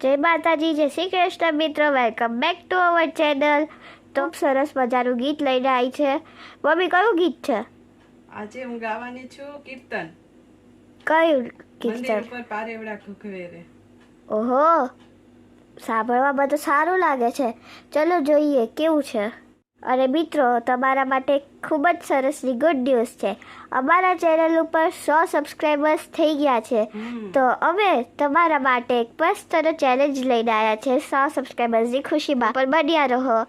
જય માતાજી જય શ્રી કૃષ્ણ મિત્રો. Welcome back to our channel તો સરસ મજાનું ગીત લઈને આવી છે. મમ્મી કયું ગીત છે? આજે હું ગાવાની છું કીર્તન. કયું કીર્તન? પર પારેવડા ખુખવેરે ઓહો! સાંભળવામાં તો સારું લાગે છે. ચલો જોઈએ કેવું છે? અને મિત્રો તમારા માટે ખૂબ જ સરસની ગુડ ન્યૂઝ છે. અમારા ચેનલ ઉપર સો સબસ્ક્રાઈબર્સ થઈ ગયા છે. તો અમે તમારા માટે એક મસ્તનો ચેલેન્જ લઈને આવ્યા છે સો સબસ્ક્રાઈબર્સની ખુશીમાં. પણ બન્યા રહો.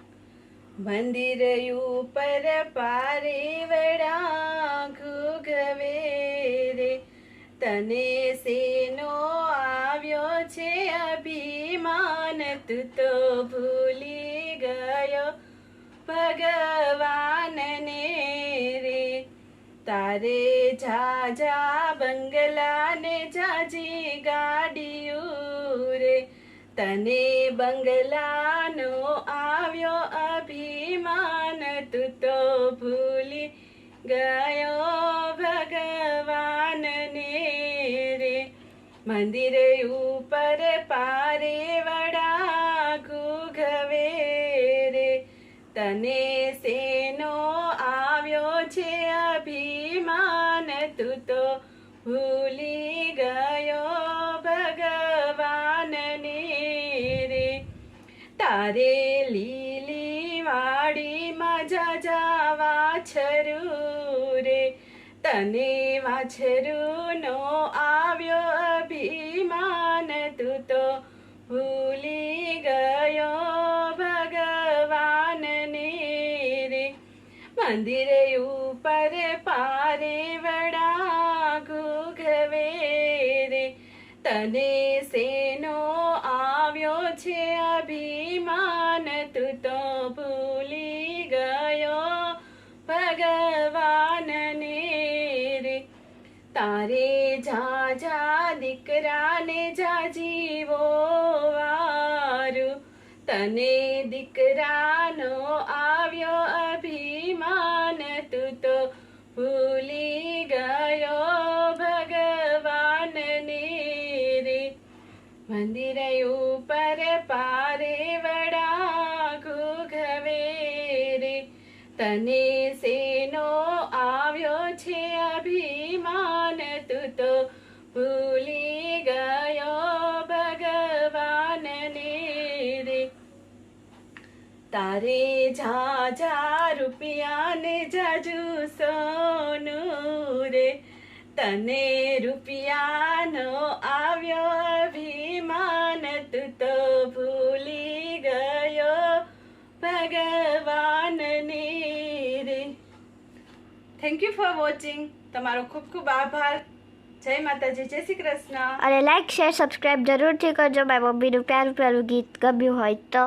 મંદિર ઉપર પારેવડા ખુખવેરે તને સેનો આવ્યો છે અભિમાન તું તો ગયો ભગવાનને રે તારે જાજા બંગલાને જાજી ગાડીયું રે તને બંગલાનો આવ્યો અભિમાન, તું તો ભૂલી ગયો ભગવાનને રે મંદિર ઉપર પારે તને આવ્યો છે અભિમાન? તું તો ભૂલી ગયો ભગવાનને રે. તારે લીલી વાડીમાં જાવા વાછરું રે. તને વાછરૂનો આવ્યો અભિમાન? તું તો ભૂલી મંદિરે ઉપર પારે વડા ઘુઘવે રે તને સેનો આવ્યો છે અભિમાન? તું તો ભૂલી ગયો ભગવાનને રે. તારે જાજા દીકરાને જાજીવો વારું. તને દીકરાનો આવ્યો તો ભૂલી ગયો ભગવાન રે મંદિર ઉપર પારે વડા ઘુઘવે તને સેનો આવ્યો છે અભિમાન તું તો ભૂલી તારે ઝાઝા રૂપિયાને જાજુ સોનું રે. તને રૂપિયાનો આવ્યો અભિમાન તું તો ભૂલી ગયો ભગવાનને રે. થેન્ક યુ ફોર વોચિંગ તમારો ખૂબ ખૂબ આભાર. જય માતાજી, જય શ્રી કૃષ્ણ. અને લાઈક શેર સબસ્ક્રાઈબ જરૂરથી કરજો. મારી મમ્મીનું પ્યારું પ્યારું ગીત ગમ્યું હોય તો.